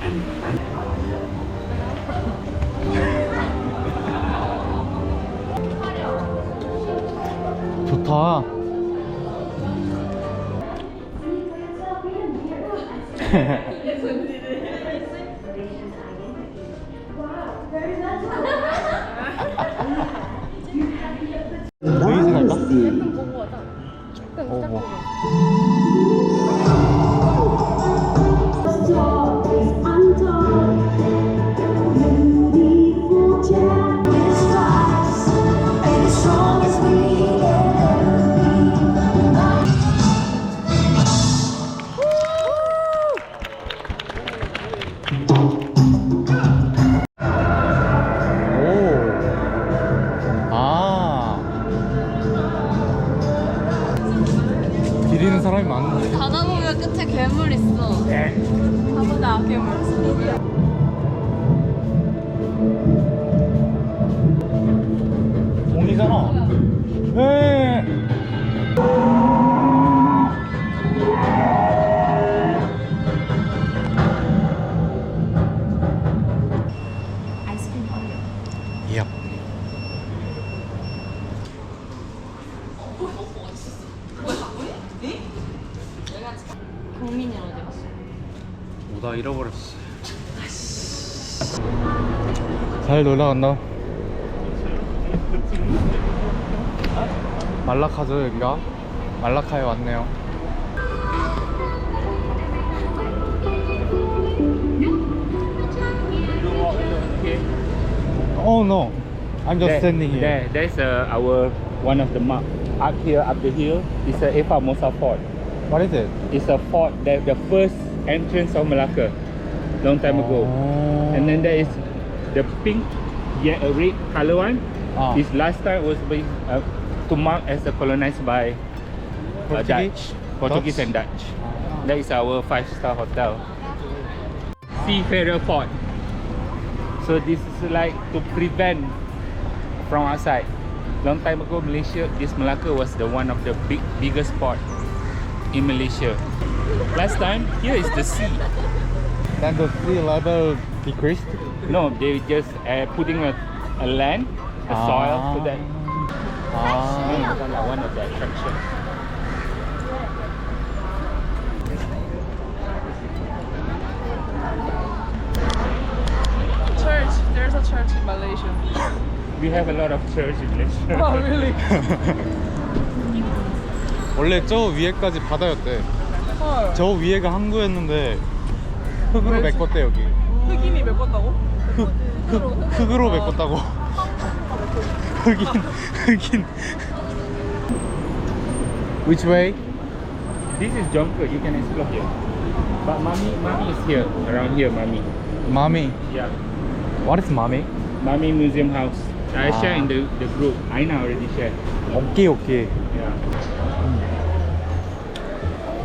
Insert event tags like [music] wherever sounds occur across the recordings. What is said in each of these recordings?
and 좋다. 보이스 갈까? 조금 어, 뭐. 경민이 어디 갔어? 오다 잃어버렸어. 잘 놀다 간다. 말라카죠 여기가? 말라카에 왔네요. Oh no, I'm just standing here. There, there's uh, our one of the mark up here, up the hill. It's a Eva Mosa Fort. What is it? It's a fort that the first entrance of Malacca, long time ago. Oh. And then there is the pink, yeah, uh, red color one. Ah. This last time was by, uh, to mark as a colonized by uh? Dutch, Portuguese Dutch? and Dutch. That is our five-star hotel. Seafarer Fort. So this is like to prevent from outside. Long time ago, Malaysia, this Malacca was the one of the big biggest port in Malaysia. Last time, here is the sea. Then the sea level decreased. No, they just uh, putting a, a land, a soil, so that 아. uh, one of the attractions. Church. There's a church in Malaysia. We have a lot of church in Malaysia. Oh, really? [laughs] 원래 저 위에까지 바다였대. 헐. 저 위에가 항구였는데 흙으로 왜지? 메꿨대 여기. 흑인이 메꿨다고? 흙, 흙, 흙으로 메꿨다고. 흑인, 흑인. Which way? This is jungle, you can explore here. But mommy, mommy is here, around here, mommy. Mommy. Yeah. What is mommy? Mommy Museum House. I Ah. share in the, the group. Aina already shared. 오케이 오케이.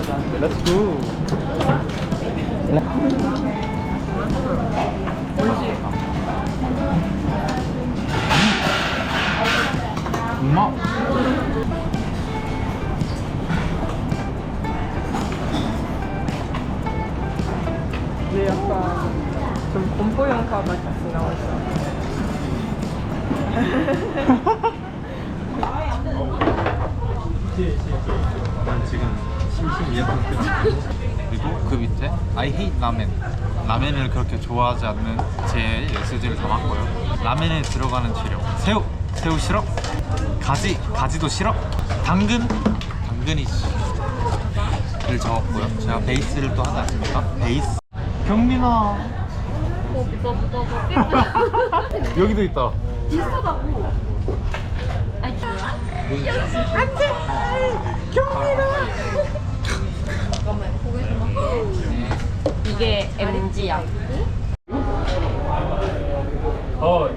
Let's go. 엄마. 얘 약간 좀 공포 영화 같이 나와 있어. 난 지금 그리고 그 밑에 I hate 라멘. 라멘을 그렇게 좋아하지 않는 제 예수지를 담았고요. 라멘에 들어가는 재료. 새우. 새우 싫어? 가지. 가지도 싫어? 당근? 당근이 를 적었고요. 제가 베이스를 또 하지 않습니까 베이스. 경민아. [laughs] 여기도 있다. 고개 좀 봐. 이게 MG야. Oh,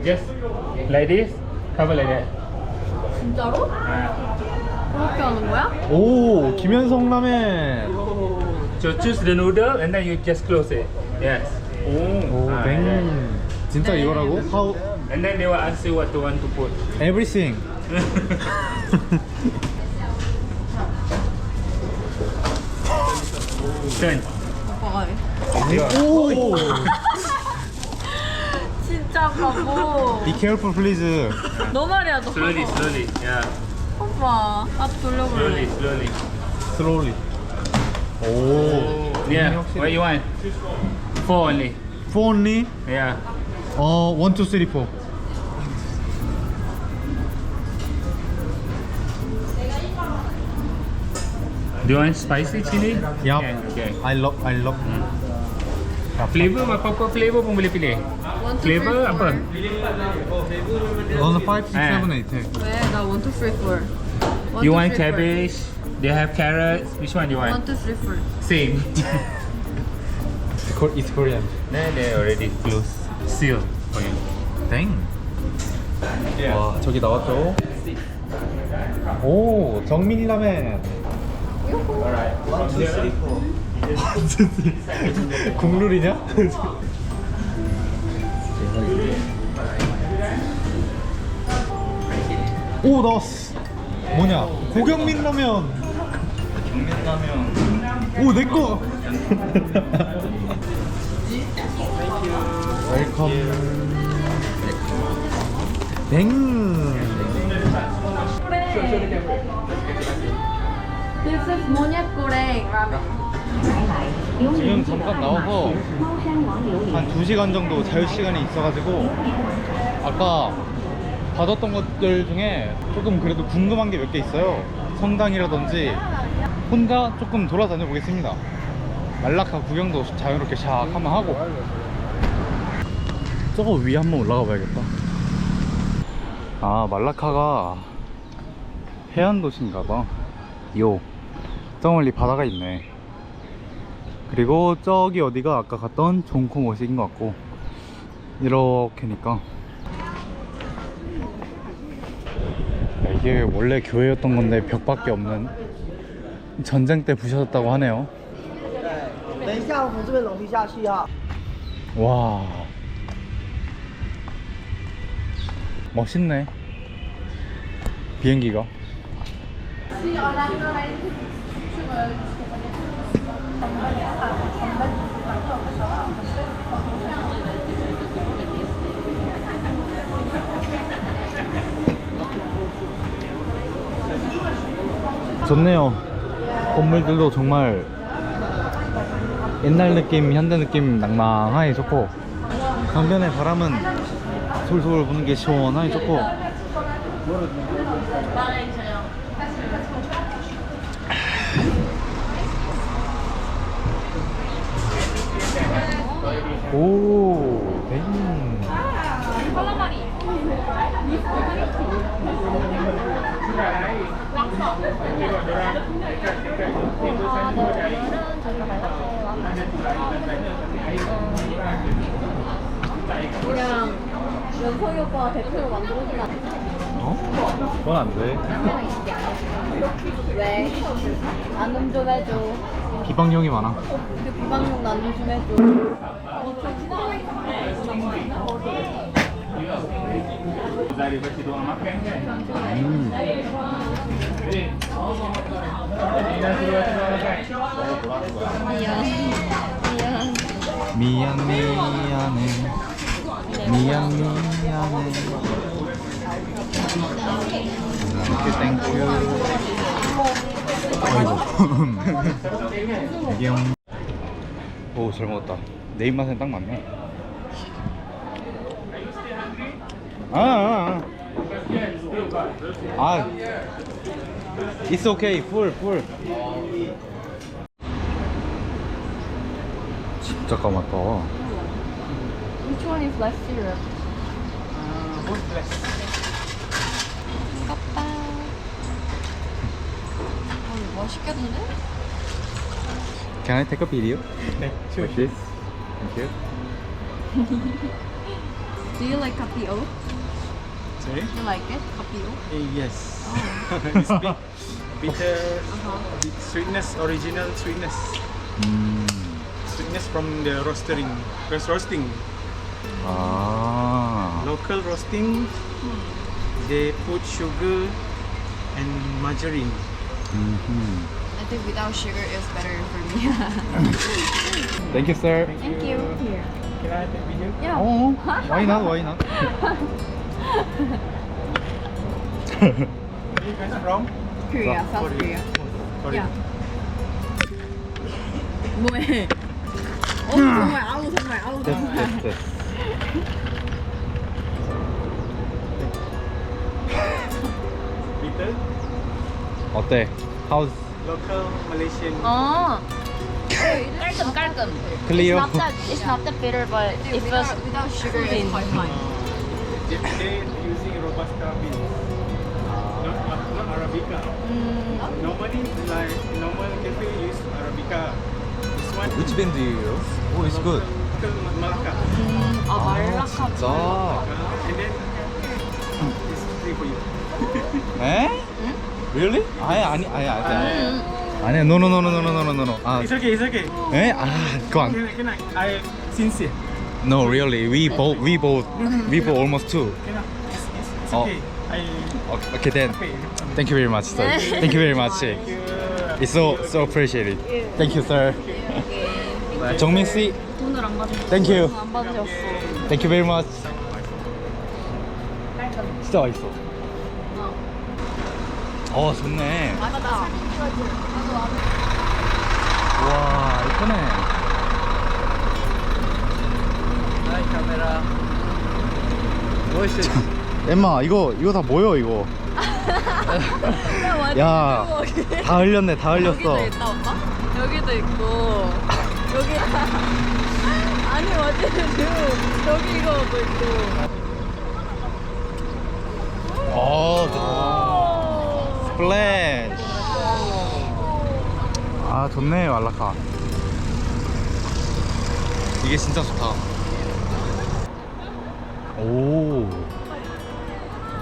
like this, cover like that. 진짜로? 그렇게 하는 거야? 오 김현성 라멘 So choose the noodle and then you just close it. Yes. 오 Ah, 뱅 진짜 이거라고? How And then they will ask you what to want to put. everything Turn. 오빠가 오 진짜 바보. Be careful please 너 말이야 너. Slowly, slowly. Yeah. 오빠 앞 Slowly, 돌려볼래. slowly. slowly 오 Yeah. What you want? Four only. For only Yeah. 어 one two three four Do you want spicy chili? Yup Okay. okay. I love I love Flavor apa-apa flavor pun boleh pilih. One, two, Flavor three, apa? four. 너는 5, 6, 7, 아. 8 왜? 나 one, two, three, four. One, You two, want three, four. cabbage? They have carrots. Which one do you One, want? two, three, four. Same. [laughs] It's Kor- It's Korean then they already close. Seal for you. 땡. 와 저기 나왔죠. 오 정민이 라멘. 국룰이냐? 오 나왔어. 뭐냐? 고경민 라면. 경민 라면. 오 내꺼. 웰컴. 땡. This 지금 잠깐 나와서 한 2시간 정도 자유시간이 있어가지고 아까 받았던 것들 중에 조금 그래도 궁금한 게 몇 개 있어요. 성당이라든지 혼자 조금 돌아다녀 보겠습니다. 말라카 구경도 자유롭게 샥 한번 하고. 저거 위에 한번 올라가 봐야겠다. 아 말라카가 해안 도시인가 봐. 요 저 멀리 바다가 있네. 그리고 저기 어디가 아까 갔던 종코 모식인 것 같고 이렇게니까. 이게 원래 교회였던 건데 벽밖에 없는 전쟁 때 부셔졌다고 하네요. 네, 네, 와. 멋있네. 비행기가. 좋네요. 건물들도 정말 옛날 느낌, 현대 느낌 낭낭하게 좋고 강변의 바람은 솔솔 부는 게 시원하게 좋고 오, 뱅. 그냥 연석이 오빠가 대표로 만들어주면 안 돼? 어? 그건 안 돼. 왜? 나눔 좀 해줘. 비방용이 많아. 우리 비방용 나눔 좀 해줘. 미안. 미안. 미안 미안해. 미안 미안해. 땡큐 땡큐. 아이고. 오, 잘 먹었다. 내 입맛엔 딱 맞네. 아, 아, 아. 아. It's okay. Full, full. 진짜 까맣다. Which one is less syrup? 아깝다. 맛있겠는데? Can I take a video? 네, sure. Like this? Thank you. Do you like kapio? You like it? Kapio? Eh, yes. Oh. [laughs] it's bit bitter, uh-huh. bit sweetness, original sweetness. Mm. Sweetness from the roasting, first roasting. Ah. Local roasting, they put sugar and margarine. Mm-hmm. I think without sugar is better for me. [laughs] Thank you, sir. Thank you. Can I take video? Yeah. Oh, [laughs] why not? Why not? Where you guys from? Korea, South Korea. Korea. Yeah. 뭐해? 어 정말 아우 정말 아우 됐어, 정말. 됐어, 됐어. Bitter. 어때? How's Local Malaysian. 어. 깔끔 깔끔. clear? It's not that it's not that bitter, but it feels Without, without sugar is quite fine. They, using Robusta beans. Not, not Arabica. Normally, like normal cafe use Arabica. This one. Which band do you use? Oh, it's good. Local Malacca. 아 말라카. 진짜? And then it's free for you. 에? Really? 아니 아니 아니 아니. 아니 no no no no no no no no no. 아, It's okay, it's okay. 에? 아, 그거 안. Can I, can I, I sincere. No, really. We both we both we both almost two. Can I? It's, it's, it's Oh. okay. I Okay, okay then. pay. Thank you very much, sir. Thank you very much. Thank you. It's so so appreciated. Thank you, sir. 정민 씨. 돈을 안 가지고 Thank you. 안 받으셨어. Thank you very much. 진짜 맛있어. 어, 좋네. 맞다. 와, 이쁘네. 멋있어. 엠마, 이거 이거 다 뭐여 이거? [laughs] 야, 다 흘렸네, 다 흘렸어. 여기도 있다 오빠? 여기도 있고 여기 [laughs] 아니 어제도 여기 이거도 있고. 어, 스플래시. 아, 좋네, 왈라카. 이게 진짜 좋다. 오,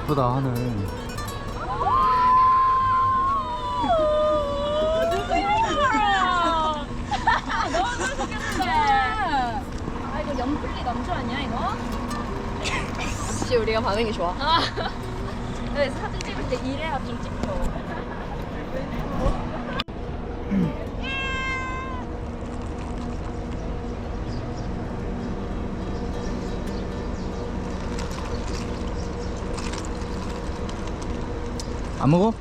예쁘다 하늘. 아 이거 연플리 남주 아니야 이거? 역시 우리가 반응이 좋아. 네, 사진 찍을 때 이래야 좀 찍혀. 안 먹어?